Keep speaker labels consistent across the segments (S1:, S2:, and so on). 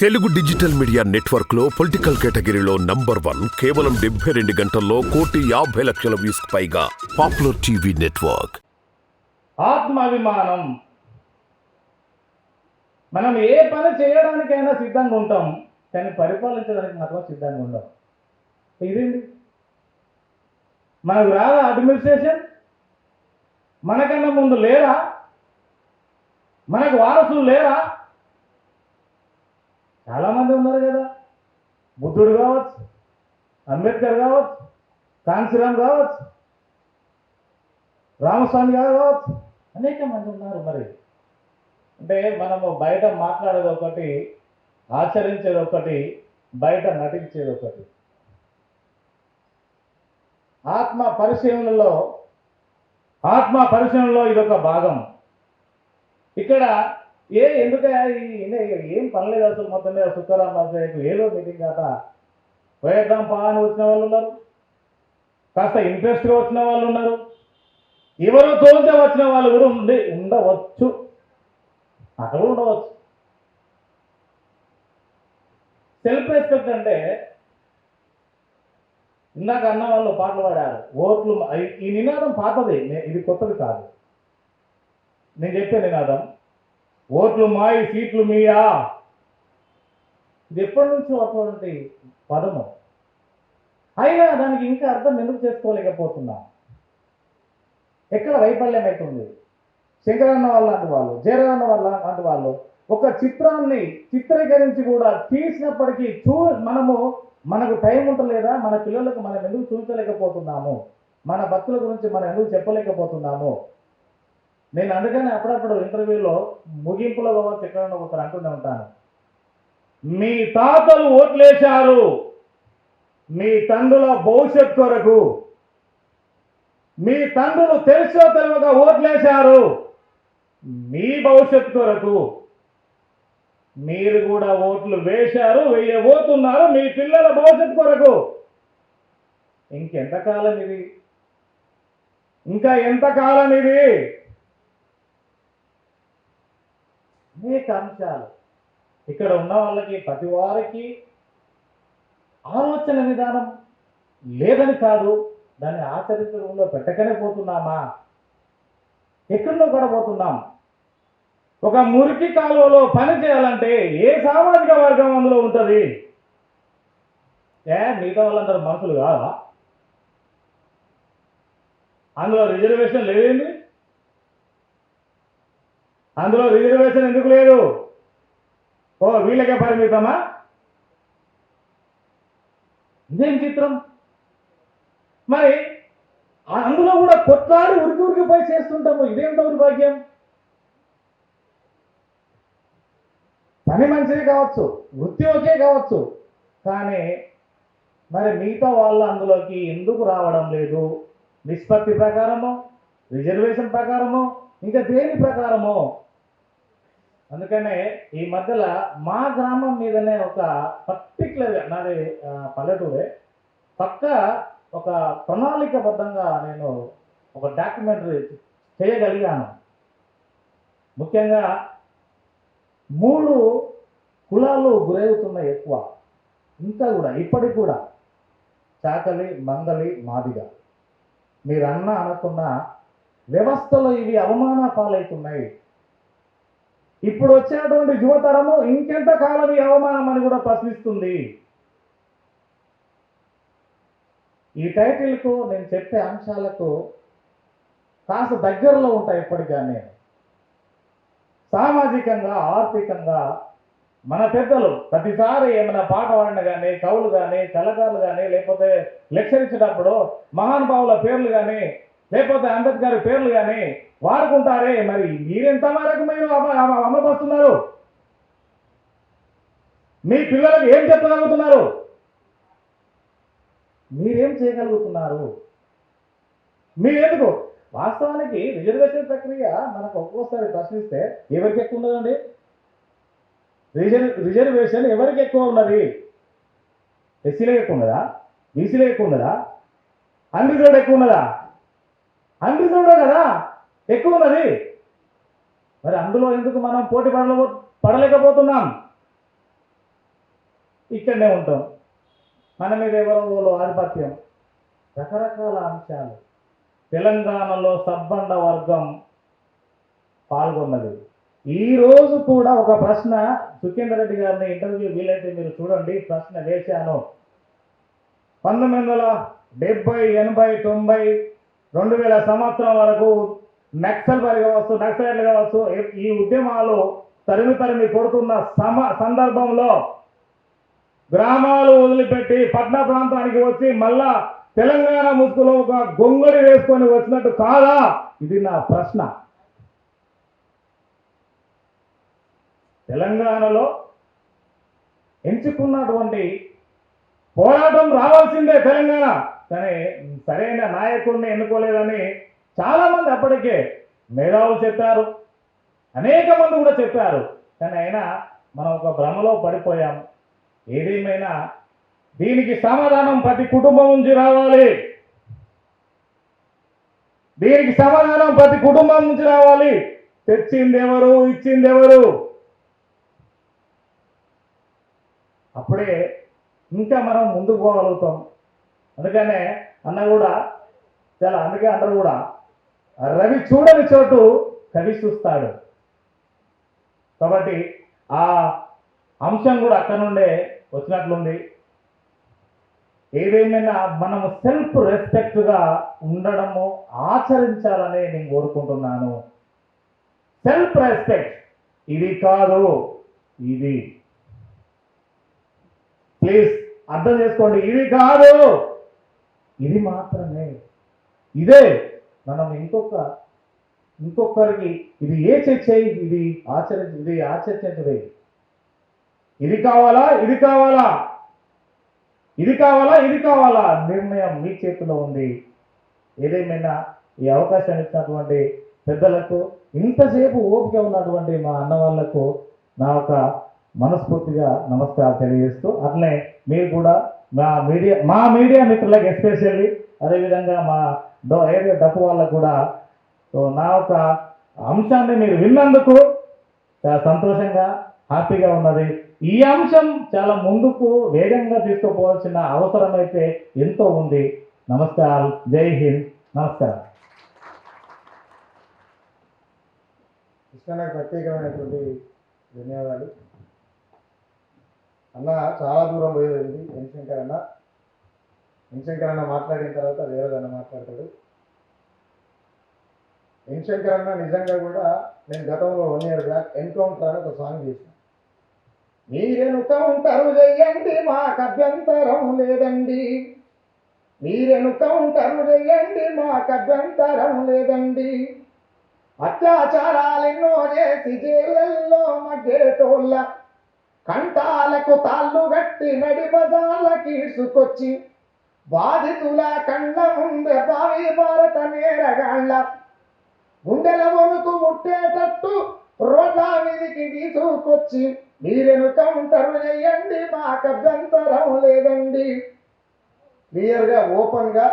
S1: Telugu digital media నెట్వర్క్లో political కేటగిరీలో number one కేవలం డెబ్బై రెండు గంటల్లో కోటి యాభై లక్షల వ్యూస్ పైగా పాపులర్ టీవీ నెట్వర్క్.
S2: ఆత్మాభిమానం. మనం ఏ పని చేయడానికైనా సిద్ధంగా ఉంటాం కానీ పరిపాలించడానికి మాత్రం సిద్ధంగా ఉండం ఇదేంటి? మనకు రాదా అడ్మినిస్ట్రేషన్? మనకన్నా ముందు లేరా? మనకు వారసులు లేరా? చాలామంది ఉన్నారు కదా. బుద్ధుడు కావచ్చు అంబేద్కర్ కావచ్చు కాంశీరామ్ కావచ్చు రామస్వామి గారు కావచ్చు అనేక మంది ఉన్నారు మరి. అంటే మనము బయట మాట్లాడేది ఒకటి ఆచరించేది ఒకటి బయట నటించేది ఒకటి. ఆత్మ పరిశీలనలో ఆత్మ పరిశీలనలో ఇదొక భాగం. ఇక్కడ ఏ ఎందుకయ్యా ఏం పనిలేదు అసలు మొత్తం మీద సుఖరాం రాజయ్యకు ఏలో మీటింగ్ కాక పోయేద్దాం పా అని వచ్చిన వాళ్ళు ఉన్నారు. కాస్త ఇంట్రెస్ట్గా వచ్చిన వాళ్ళు ఉన్నారు. ఎవరో తోలితే వచ్చిన వాళ్ళు కూడా ఉండి ఉండవచ్చు. అక్కడ ఉండవచ్చు. సెల్ఫ్ రెస్పెక్ట్ అంటే ఇందాక అన్న వాళ్ళు పాటలు పాడారు. ఓట్లు ఈ- నినాదం పాతది. నే- ఇది కొత్తది కాదు. నేను చెప్పే నినాదం. ఓట్లు మాయి సీట్లు మీయా? ఇది ఎప్పటి నుంచి అటువంటి పదము. అయినా దానికి ఇంకా అర్థం ఎందుకు చేసుకోలేకపోతున్నా? ఎక్కడ వైఫల్యం అవుతుంది శంకరన్న వాళ్ళ లాంటి వాళ్ళు జయరాన్న వాళ్ళ లాంటి వాళ్ళు ఒక చిత్రాన్ని చిత్రీకరించి కూడా తీసినప్పటికీ చూ మనము మనకు టైం ఉంటలేదా? మన పిల్లలకు మనం ఎందుకు చూపించలేకపోతున్నాము? మన భక్తుల గురించి మనం ఎందుకు చెప్పలేకపోతున్నాము? నేను అందుకని అప్పుడప్పుడు ఇంటర్వ్యూలో ముగింపులో కావచ్చు ఎక్కడన్నా ఒకరు అంటూనే ఉంటాను. మీ తాతలు ఓట్లేశారు. మీ తండ్రుల భవిష్యత్ కొరకు. మీ తండ్రులు తెలుసో తెలియక ఓట్లేశారు. మీ భవిష్యత్ కొరకు. మీరు కూడా ఓట్లు వేశారు వేయబోతున్నారు మీ పిల్లల భవిష్యత్ కొరకు. ఇంకెంతకాలం ఇది? ఇంకా ఎంతకాలం ఇది? అనేక అంశాలు. ఇక్కడ ఉన్న వాళ్ళకి ప్రతి వారికి ఆలోచన విధానం లేదని కాదు. దాన్ని ఆచరించడంలో పెట్టకనే పోతున్నామా? ఎక్కడో పడబోతున్నాం ఒక మురికి కాలువలో పని చేయాలంటే ఏ సామాజిక వర్గం అందులో ఉంటుంది? ఏ మిగతా వాళ్ళందరూ మనుషులు కాదా? అందులో రిజర్వేషన్ లేదేంటి అందులో రిజర్వేషన్ ఎందుకు లేదు? ఓ వీళ్ళకే పరిమితమా ఇదేం చిత్రం? మరి ఆ- అందులో కూడా కొట్లాడి ఉరికి ఉరికి పోయి చేస్తుంటాము. ఇదేం దౌర్భాగ్యం? పని మంచిది కావచ్చు వృత్తి ఒకే కావచ్చు. కానీ మరి మిగతా వాళ్ళు అందులోకి ఎందుకు రావడం లేదు? నిష్పత్తి ప్రకారము రిజర్వేషన్ ప్రకారమో ఇంకా దేని ప్రకారమో? అందుకనే ఈ మధ్యలో మా గ్రామం మీదనే ఒక పర్టికులర్ నాది పల్లెటూరే. పక్క ఒక ప్రణాళికబద్ధంగా నేను ఒక డాక్యుమెంటరీ చేయగలిగాను. ముఖ్యంగా మూడు కులాలు గురవుతున్నాయి ఎక్కువ. ఇంకా కూడా ఇప్పటికి కూడా. చాకలి మంగలి మాదిగ. మీరన్న అనుకున్న వ్యవస్థలో ఇవి అవమాన పాలవుతున్నాయి ఇప్పుడు వచ్చినటువంటి యువతరము ఇంకెంత కాలం ఈ అవమానం అని కూడా ప్రశ్నిస్తుంది. ఈ టైటిల్కు నేను చెప్పే అంశాలకు కాస్త దగ్గరలో ఉంటాయి ఇప్పటికీ సామాజికంగా ఆర్థికంగా మన పెద్దలు ప్రతిసారి ఏమైనా పాట పాడిన కానీ కవులు కానీ కళాకారులు కానీ లేకపోతే లెక్చర్ ఇచ్చేటప్పుడు మహానుభావుల పేర్లు కానీ లేకపోతే అంబేద్కర్ పేర్లు కానీ వాడుకుంటారే మరి మీరెంత వరకు మీరు అమలుపరుస్తున్నారు మీ పిల్లలకు ఏం చెప్పగలుగుతున్నారు? మీరేం చేయగలుగుతున్నారు? మీరెందుకు? వాస్తవానికి రిజర్వేషన్ ప్రక్రియ మనకు ఒక్కోసారి ప్రశ్నిస్తే ఎవరికి ఎక్కువ ఉన్నదండి? రిజర్వ్ రిజర్వేషన్ ఎవరికి ఎక్కువ ఉన్నది? ఎస్సీలో ఎక్కువ ఉన్నదా? బీసీలో ఎక్కువ ఉన్నదా? అన్రిజర్వ్డ్ ఎక్కువ ఉన్నదా? అన్రిజర్వ్డే కదా? ఎక్కువ ఉన్నది మరి అందులో ఎందుకు మనం పోటీ పడలే పడలేకపోతున్నాం? ఇక్కడనే ఉంటాం. మన మీద ఎవరిలో ఆధిపత్యం? రకరకాల అంశాలు. తెలంగాణలో సబ్బండ వర్గం పాల్గొన్నది. ఈరోజు కూడా ఒక ప్రశ్న సుఖేందర్ రెడ్డి గారిని ఇంటర్వ్యూ వీలైతే మీరు చూడండి. ప్రశ్న వేశాను. పంతొమ్మిది వందల డెబ్బై ఎనభై తొంభై రెండు వేల సంవత్సరం వరకు నక్సల్ వారి కావచ్చు నక్సలైట్లు కావచ్చు. ఈ- ఈ ఉద్యమాలు తరిమి తరిమి కొడుతున్న సమ సందర్భంలో గ్రామాలు వదిలిపెట్టి పట్న ప్రాంతానికి వచ్చి మళ్ళా తెలంగాణ ముసుగులో ఒక గొంగడి వేసుకొని వచ్చినట్టు కాదా? ఇది నా ప్రశ్న. తెలంగాణలో ఎంచుకున్నటువంటి పోరాటం రావాల్సిందే తెలంగాణ. కానీ సరైన నాయకుడిని ఎన్నుకోలేదని చాలా మంది అప్పటికే మేధావులు చెప్పారు. అనేక మంది కూడా చెప్పారు. కానీ అయినా మనం ఒక భ్రమలో పడిపోయాం. ఏదేమైనా దీనికి సమాధానం ప్రతి కుటుంబం నుంచి రావాలి. దీనికి సమాధానం ప్రతి కుటుంబం నుంచి రావాలి. తెచ్చింది ఎవరు ఇచ్చింది ఎవరు? అప్పుడే ఇంకా మనం ముందుకు పోగలుగుతాం. అందుకనే అన్న కూడా చాలా అందుకే అందరు కూడా రవి చూడని చోటు కవి చూస్తాడు. కాబట్టి ఆ అంశం కూడా అక్కడ నుండే వచ్చినట్లుంది. ఏదేమైనా మనము సెల్ఫ్ రెస్పెక్ట్గా ఉండడము ఆచరించాలని నేను కోరుకుంటున్నాను. సెల్ఫ్ రెస్పెక్ట్ ఇది కాదు ఇది. ప్లీజ్ అర్థం చేసుకోండి ఇది కాదు. ఇది మాత్రమే. ఇదే మనం ఇంకొక ఇంకొకరికి ఇది ఏ చర్చ ఇది ఆచరించ ఇది ఆచరించదే ఇది కావాలా ఇది కావాలా? ఇది కావాలా ఇది కావాలా? నిర్ణయం మీ చేతిలో ఉంది. ఏదేమైనా ఈ అవకాశాన్ని ఇచ్చినటువంటి పెద్దలకు ఇంతసేపు ఓపిక ఉన్నటువంటి మా అన్నవాళ్ళకు నా ఒక మనస్ఫూర్తిగా నమస్కారం తెలియజేస్తూ అట్లే మీరు కూడా మా మీడియా మా మీడియా మిత్రులకు ఎస్పెషల్లీ అదేవిధంగా మా డో ఏరియా డప్పు వాళ్ళకు కూడా. సో నా ఒక అంశాన్ని మీరు విన్నందుకు చాలా సంతోషంగా హ్యాపీగా ఉన్నది. ఈ అంశం చాలా ముందుకు వేగంగా తీసుకుపోవాల్సిన అవసరం అయితే ఎంతో ఉంది. నమస్కారం జై హింద్. నమస్కారం.
S3: కృష్ణకు ప్రత్యేకమైనటువంటి ధన్యవాదాలు. అన్న చాలా దూరం పోయేది ఎన్శంకర్ అన్న ఎన్శంకర్ అన్న మాట్లాడిన తర్వాత వేరేదన్న మాట్లాడతాడు. ఎన్శంకర్ అన్న నిజంగా కూడా నేను గతంలో వన్ ఇయర్ బ్యాక్ ఎన్కౌంటర్ అని ఒక సాంగ్ చేసిన మీరెనుకౌంటరు చెయ్యండి మాకు అభ్యంతరం లేదండి. మీరెనుకౌంటరు చెయ్యండి మాకు అభ్యంతరం లేదండి. అత్యాచారాలెన్నో చేసి జైళ్ళల్లో మగ్గేటోళ్ళ కంఠాలకు తాళ్ళు గట్టి నడి బజార్లకి ఇసుకొచ్చి బాధితుల కళ్ళ ముందే భావి భారత నేరగాళ్ళ గుండెల వణుకు ముట్టేటట్టు రోడ్ల మీదికి తీసుకొచ్చి మీరెను కౌంటర్ చేయండి మాకు అభ్యంతరం లేదండి. క్లియర్గా ఓపెన్గా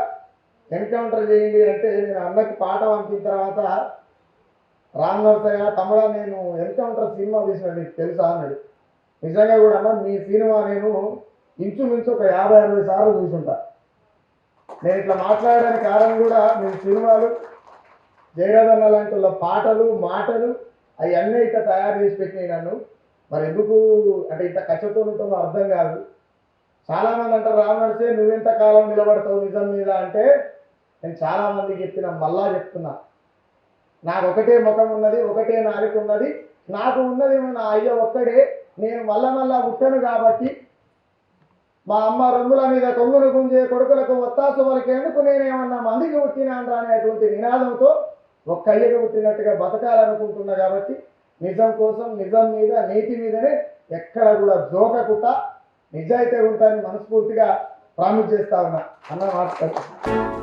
S3: ఎన్కౌంటర్ చేయండి అంటే నేను అన్నకి పాట పంపిన తర్వాత రామ్ నరసయ్య తమ్ముడా నేను ఎన్కౌంటర్ సినిమా తీసిన నీకు తెలుసా అన్నాడు. నిజంగా కూడా అన్న మీ సినిమా నేను ఇంచుమించు ఒక యాభై అరవై సార్లు చూసుంటా. నేను ఇట్లా మాట్లాడడానికి కారణం కూడా మీ సినిమాలు జయరాధన్న లాంటి వాళ్ళ పాటలు మాటలు అవన్నీ ఇట్లా తయారు చేసి పెట్టినాయి నన్ను. మరి ఎందుకు? అంటే ఇంత కచ్చతో ఉంటుందో అర్థం కాదు. చాలామంది అంటారు రామ్ నువ్వెంత కాలం నిలబడతావు నిజం మీద? అంటే నేను చాలామందికి చెప్పిన మళ్ళా చెప్తున్నా. నాకు ఒకటే ముఖం ఉన్నది ఒకటే నాలుక ఉన్నది. నాకు ఉన్నది నా అయ్య ఒక్కడే నేను మళ్ళా మళ్ళా పుట్టాను కాబట్టి మా అమ్మ రంగుల మీద కొంగులు గుంజే కొడుకులకు ఒత్తాసు వాళ్ళకేందుకు నేనేమన్నా మందికి పుట్టినాను అనేటువంటి నినాదంతో ఒక్క అయ్యకు పుట్టినట్టుగా బతకాలనుకుంటున్నా కాబట్టి నిజం కోసం నిజం మీద నీతి మీదనే ఎక్కడ కూడా జోకకుండా నిజాయితీ ఉంటానని మనస్ఫూర్తిగా ప్రామిస్ చేస్తా ఉన్నా. అన్న మాట